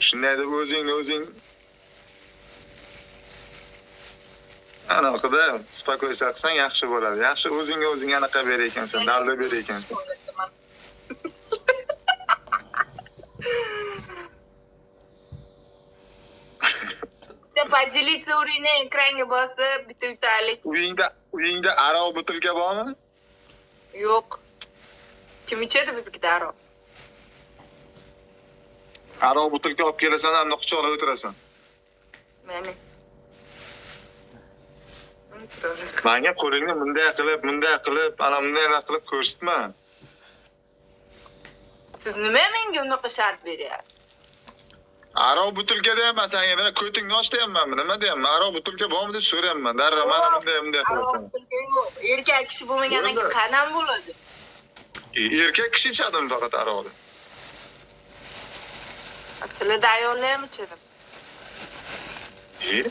shunday deb o'zingni o'zing anaqada спокойся qilsang yaxshi bo'ladi yaxshi o'zingga o'zing anaqa ber ekansan dalda ber ekansan Bitta поделиться ekranga bosib bitta yutalik. uyingda uyingda aroq butilka bormi Yo'q. Kim ichadi biznikida aroq? Aroq butilka olib kelasan hamda quchoqlab o'tirasan. Mana. manga qo'lingni bunday qilib bunday qilib ana bunday qilib ko'rsatma. Siz nima menga unaqa shart beryapsiz? aroq butilka deyapman sanga nima ko'tingni och deyapmanmi nima deyapman? Aroq butilka bormi deb so'rayapman. Darrov mana bunday bunday qilasan. Erkak kishi bo'lmagandan keyin qanday bo'ladi? E, erkak kishi ichadimi faqat aroqni Aslında ayollar mı çözüm? İyi.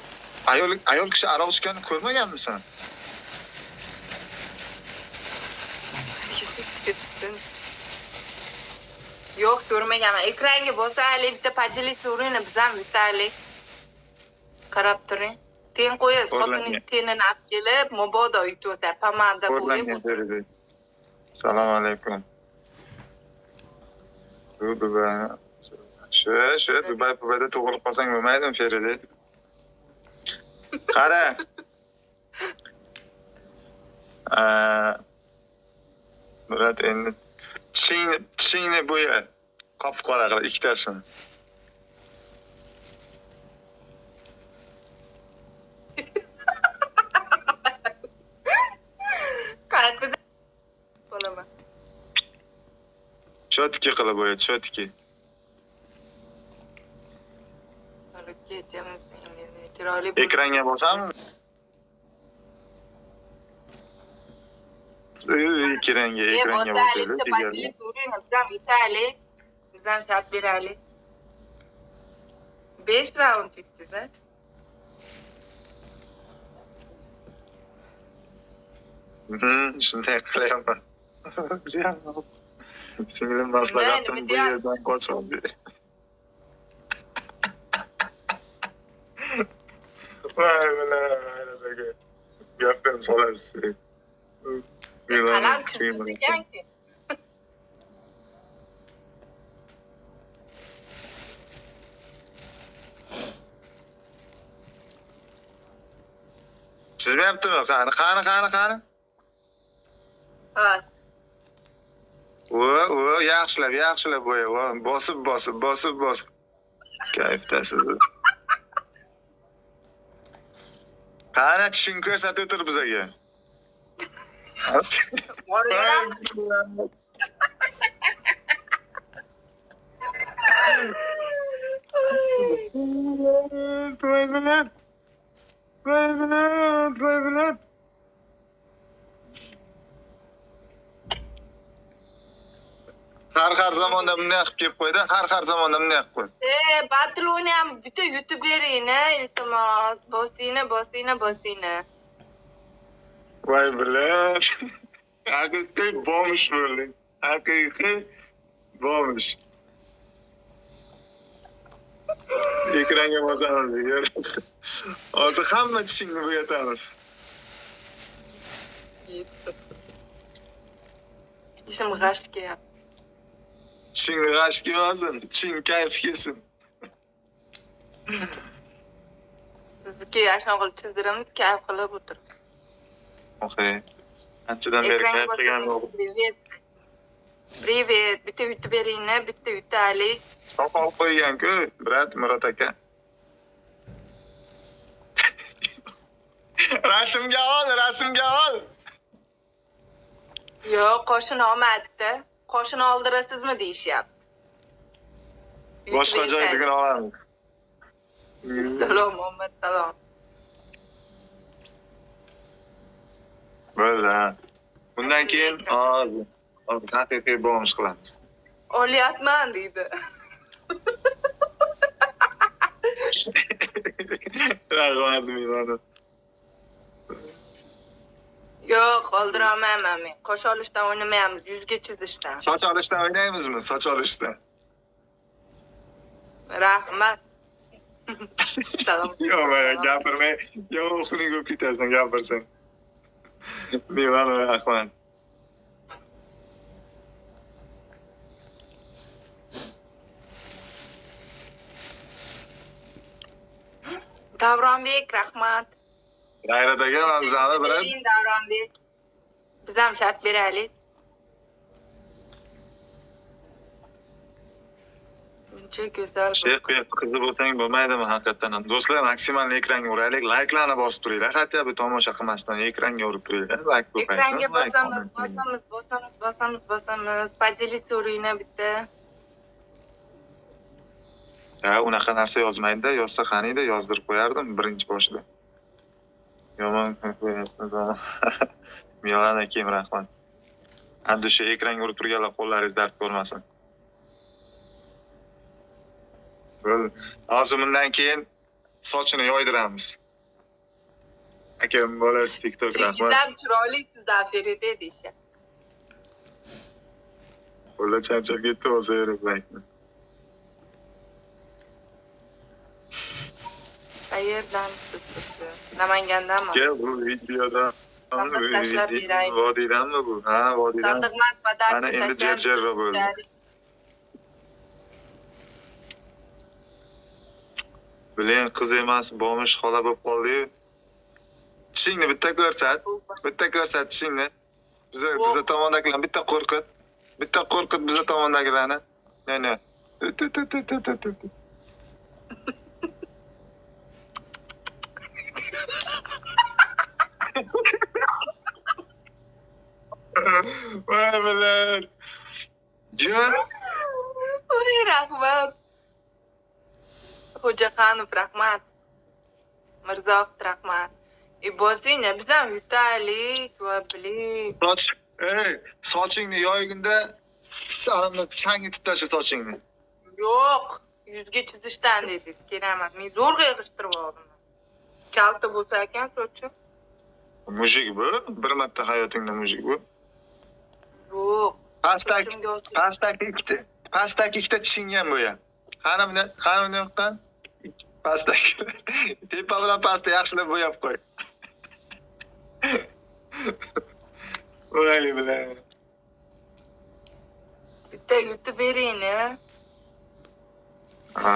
Ayol, ayol kişi ara uçkanı koyma geldi sen. Yok görmeyeceğim. Ekranga bolsa hali bitta pajalik so'rayni bizam bitali. Qarab turing. Ten qo'yasiz, xotinning tenini olib kelib, mobodo uyda o'tar, pomada qo'yib. Assalomu alaykum. Dudu va Shu, shu Dubay Dubayda tug'ilib qolsang bo'lmaydimi Feride? Qara. Aa, Murat endi tishingni tishingni bo'ya. Qop qora qilib ikkitasini. Qayerda bo'laman. Chotki qilib bo'ya, chotki. canım benim yeter. Öyle Ekran yapmasam mı? Ee, iki rengi, ekran yapmasaydı. Güzel. Bizden saat bir hali. Beş round üstüne. Hmm, şimdi yakalayamam. Sinirim basla kattım bu yerden koç oldu. Bilan, gapim solasiz. Qalam. Chizmayaptimi? Qani, qani, qani, qani? Ha, O, o, yaxshilab, yaxshilab bo'ya. Bosib, bosib, bosib, bosib. Kayfdasiz. qani tishinka sotib tur bizaga Voy bilan, voy bilan, voy bilan. Har har zamonda bunday qilib kelib qo'ydi. Har har zamonda bunday qilib qo'ydi. E, batloni ham bitta yutib beringni, iltimos. Bosingni, bosingni, bosingni. Voy bilan. Haqiqiy bomish bo'lding. Haqiqiy bomish. Ekranga bosamiz. Hozir hamma tishingni bo'yatamiz. Tishim g'ash kelyapti. Tishing kayf kelsin. Sizniki yashin qilib chizdiramiz, kayf qilib o'tir. Oxiri. Anchadan beri kayf qilgan Privet. Privet, bitta yutib beringni, bitta yutaylik. Soqol qo'ygan-ku, brat Murod aka. rasmga ol, rasmga ol. Yo'q, qo'shin olmadida. Qo'shin oldirasizmi deyishyapti. Boshqa joydagiini olamiz. Salom, Muhammad, salom. Bo'ldi. ha. Bundan keyin hozir hozir haqiqiy bomish qilamiz. Olyapman deydi. Rahmat Milana. Yo'q, oldirolmayman men. Qo'sh olishdan o'ynamaymiz, yuzga chizishdan. Soch olishdan o'ynaymizmi? Soch olishdan. rahmat salom Yo'q, man, gapirmay. Yo'q, o'qning ko'p ketasan, gapirsang. Mevani rahmat. davronbek rahmat G'ayrat aka, manzali bilan Bering, davronbek biz ham shart beraylik buncha go'zal Shay quyib qizi bo'lsang bo'lmaydimi haqiqatdan ham. Do'stlar, maksimal ekranga uraylik, layklarni bosib turinglar. Hatto bu tomosha qilmasdan ekranga urib turinglar. Layk ko'paysin. ekranga layk bosamiz comment bosamiz bosamiz bosamiz bosamiz поделиться уровень bitta Ha, unaqa narsa yozmaydi-da, yozsa qaniydi, yozdirib qo'yardim birinchi boshida. Yomon qo'yapmiz. Milan akim rahmat. Endi o'sha ekranga urib turganlar qo'llaringiz dard ko'rmasin. Bo'ldi. Hozir bundan keyin sochini yoydiramiz. Akam bolasi TikTok rahmat. Sizlar chiroyli sizlar ferida deyishyapti Qo'llar charchab ketdi, o'zayirib laykni. qayerdan siz siz namangandanmi Ke bu videoda Qanday tashlab beray? vodiydanmi bu? Ha, vodiydan. Sodiqmat Badar Ana endi jarjarro bo'ldi. Bilen qiz emas, bomish xola bo'lib qoldi-yu. Tishingni bitta ko'rsat, bitta ko'rsat tishingni. Biza biza tomondagilarni bitta qo'rqit. Bitta qo'rqit biza tomondagilarni. Yana. Tu, tu, tu, tu, tu, tu, tu, Voy bilan. Jo. Voy rahmat xo'jaxanov rahmat mirzohid rahmat и bo'lsanglar biz ham yutaylik va bilik Soch, ey, sochingni yoygunda salimni changitib tasha sochingni. yo'q yuzga chizishdan dedik kerak emas men zo'rg'a yig'ishtirib oldim kalta bo'lsa ekan sochim Mujik bu, bir marta hayotingda mujik bu. Pastdagi, sochimga olsa- pastdagi ikkita, ham bo'ya. Qani buni, qani buni yoqqan? Pastdagi. Tepa bilan pastni yaxshilab bo'yab qo'y. Voy bilan. bitta yutib beringni Ha.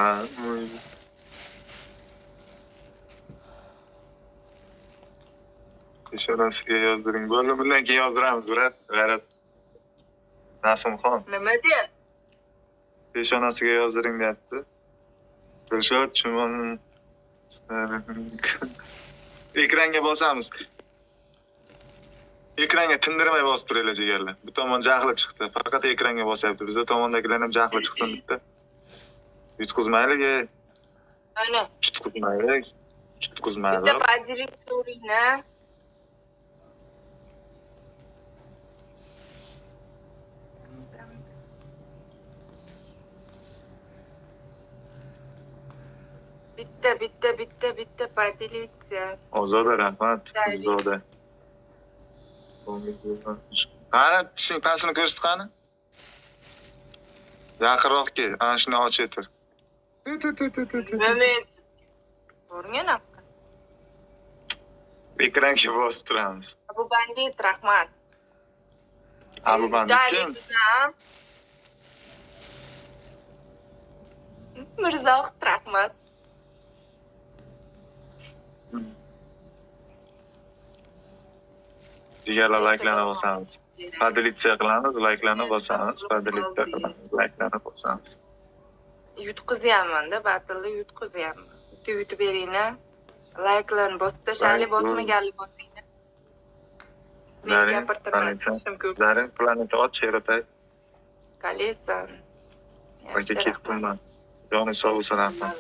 Peshonasiga yozdiring. Bo'ldi, bundan keyin yozdiramiz, Murat. G'ayrat. Nasimxon. nima de peshonasiga yozdiring deyapti dilshod chumon ekranga bosamiz ekranga tindirmay bosib turinglar jigarlar bu tomon jahli chiqdi faqat ekranga bosyapti bizda tomondagilar ham jahli chiqsin bitta yutqizmaylik ana yutqizmaylik bitta yutqizmaylik поделиться уровень bitta bitta bitta bitta поделиться ozoda rahmat zoda qani tishing pastini ko'rsat qani yaqinroq kel ana shuni och etir Moment. Ko'rgan aka. ekranga bosib turamiz Bu bandit rahmat. abu bandit kim Bizam. Mirzohid rahmat. Jigarlar layklarni bosamiz podelitsiya qilamiz layklarni bosamiz podelitsiya qilamiz layklarni bosamiz Yutqizyapman-da, batilni yutqizyapman. Bitta yutib beringlar. Layklarni bosib bosmaganlik bo'lsanglar. Men zaring gapirtirmay planeta ot cheratay Kolesan. aka ketdim man joni sog' bo'lsin rahmat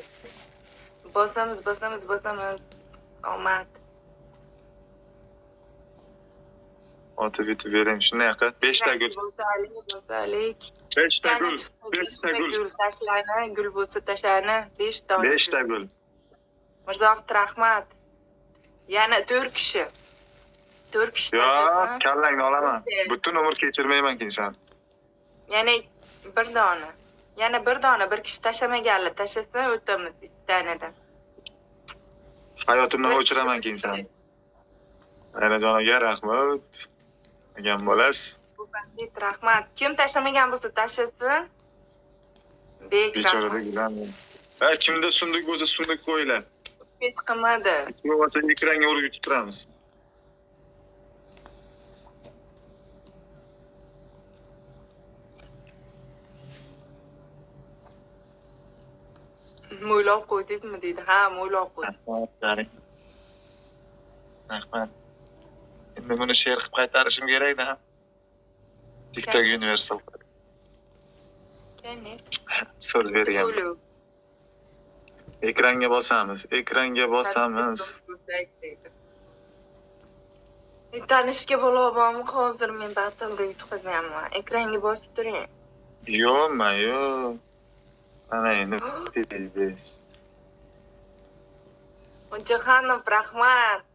Bosamiz, bosamiz, bosamiz. Omad. Yutib bering shunday qil beshta gul Bosalik, bosalik. beshta gul beshta gul bo'lsa tashlani, 5 dona. beshta gul Mirzohid rahmat. Yana 4 kishi. 4 kishi. yo tashlasan, kallangni olaman butun umr kechirmayman keyin san Yana bir dona. yana bir dona bir kishi tashlamaganlar tashlasa o'tamiz ikki tanadan Hayotimdan o'chiraman keyin seni. Aynajonaga rahmat. Degan bo'lasiz. Rahmat kim tashlamagan bo'lsa tashlasin bek Bechorada gilam. Ha, kimda sunduq bo'lsa sunduq qo'yinglar. hech qilmadi bo'lsa ekranga urib yutib turamiz. mo'ylab qo'ydingmi deydi ha mo'ylab qo'ydim Rahmat. Endi buni she'r qilib qaytarishim kerakda. TikTok Universal. So'z bergan. Ekranga bosamiz. Ekranga bosamiz. Tanishga bo'lyapmanmi hozir men batilda yutqazyapman ekranga bosib turing Yo'q, man yo'q. Ana endi tez. Otaxonov rahmat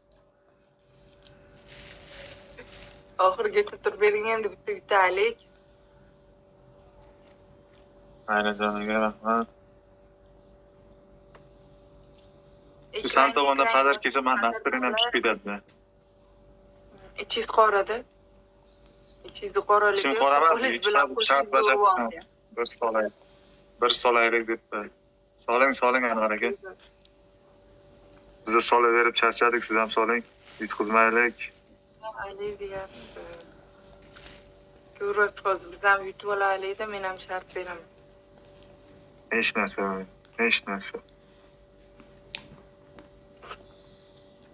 oxirigacha turib bering endi bitta yutaylik Aynajonaga rahmat. Shu san tomonda qadar kelsa man nastorin ham tushib ketadi. ichingiz qorada ichingizni qoraligi Ichim bilan shart oldi. Bir solay. Bir solaylik debdi. Soling, soling Anvar aka. Biza solaverib charchadik, siz ham soling. Yutqizmaylik. Ali deyapti ko'rasiz hozir biz ham yutib olaylikda men ham shart beraman Hech narsa. Hech narsa.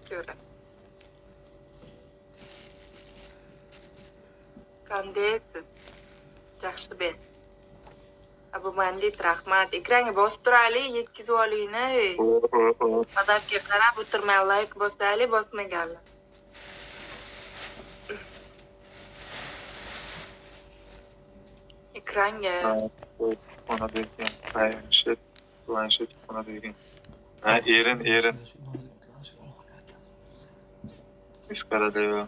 ko'rasiz qandaysiz yaxshi ber abu bandit rahmat ekranga bosib turaylik yetkazib olingni adabga qarab o'tirmay layk bosaylik bosmaganlar Kranke. Ona durgin. Planshet. Planshet ona durgin. Ha, Erin, Erin. Iskaradeva.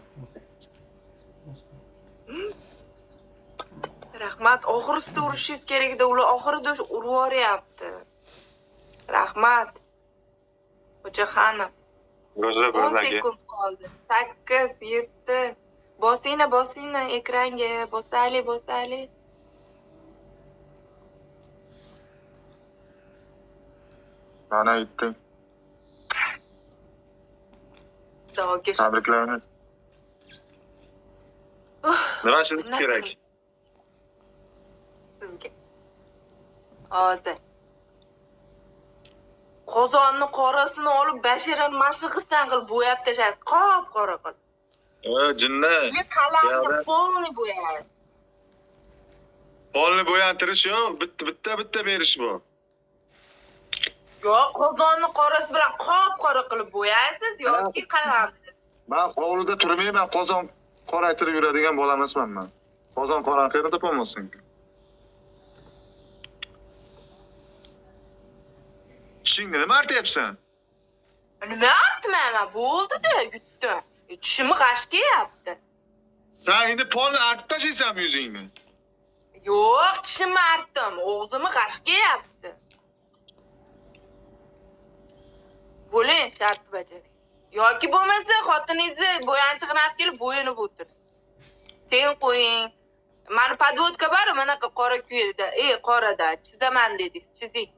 Rahmat, oxirisida urishingiz kerak edi. Ular oxirida urib yuboryapti. Rahmat. Xo'jaxonov. Ro'za bo'lagi. 10 sekund qoldi. 8 7 Bosinglar, bosinglar ekranga, bosaylik bosaylik Mana yutding. xudoga Tabriklaymiz. Nima sizga kerak? sizga hozir qozonni qorasini olib basharani mashig'isan qilib bo'yab tashladi qop qora qilib O, jinni. men qalamni Yo'q. полный bo'yadi Polni bo'yantirish yo'q, bitta bitta bitta berish bu. yo'q qozonni qorasi bilan qop qora qilib bo'yaysiz yoki qalamni Men hovlida turmayman, qozon qoraytirib yuradigan bola emasman men. Qozon qorani qayerda topolmaysan? Ishingni nima artyapsan? nima aytmayman bo'ldida yutdim tishimni g'ash kelyapti Sen endi polni artib tashlaysanmi yuzingni? yo'q tishimni artdim og'zimni g'ash kelyapti bo'ling shart bajaring yoki bo'lmasa xotiningizni bo'yanchig'ini olib kelib bo'yinib o'tir sen qo'ying mani подводка bor bunaqa qora kuyda ey qorada chizaman dedik chizing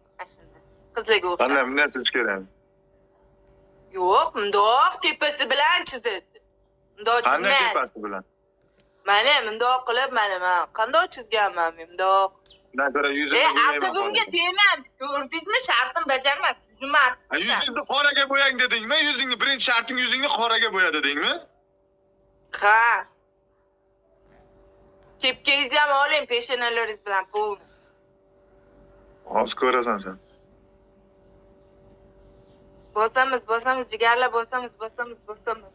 qizlarga o'xshab Qanday bunday chizish kerak? yo'q mundoq tepasi bilan chizildi mundoq Qanday tepasi bilan? mana mundoq qilib mana man qandoq chizganman men mundoq ko'ra e bo'yayman. asabimga tegmang ko'rdingizmi shartim bajarmas Zümar. Ha, yüzüngni qoraga bo'yang dedingmi? Yüzüngni birinchi sharting yüzüngni qoraga bo'ya dedingmi? Ha. Kepkangizni ham oling peshanalaringiz bilan polni. Hozir ko'rasan sen. Bosamiz, bosamiz, jigarlar bosamiz, bosamiz, bosamiz.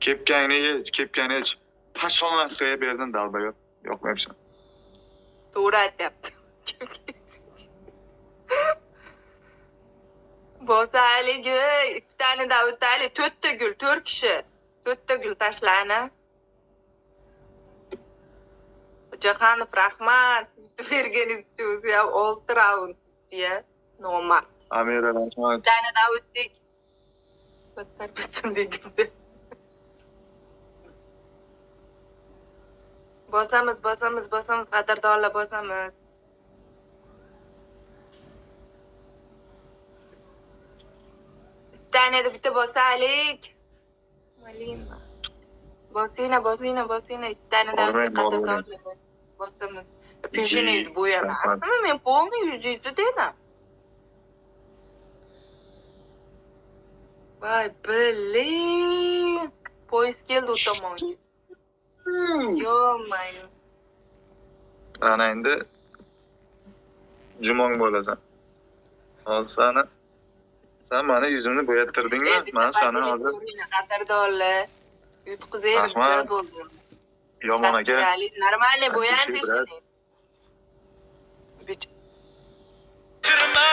Kepkangni yech, kepkangni yech. Tashxonasiga berdim dalba yo'q. Yo'qmayapsan. to'g'ri aytyapti Bosalik, ey, ikki tane Davutali, to'rtta gul, to'rt kishi. To'rtta gul tashlani. Jahanov rahmat. Berganingiz uchun o'zi ham olti raund ya. Nomard. Amira rahmat. Bir tane Davutlik. Battar batsin degizdi. Bosamiz, bosamiz, bosamiz, qadrdonlar bosamiz. Bitta bitta bosaylik. Malina. Bosina, bosina, bosina. Ikkitani Bormang, bormang. bosamiz. Peshoningizni bo'yama. Rahmat. Aslida men полный yuzingizni dedim. Voy, blin. Poyezd keldi u tomonga. Yo-mayo. Ana endi jumong bo'lasan. Hozir sani sen mani yuzimni bo'yattirdingmi? Men sani hozir Qadrdonlar. Yutqizaylik, Rahmat. juda bo'ldi. yomon aka. Нормально, bo'yandi. Спасибо, брат. Bich- Kırma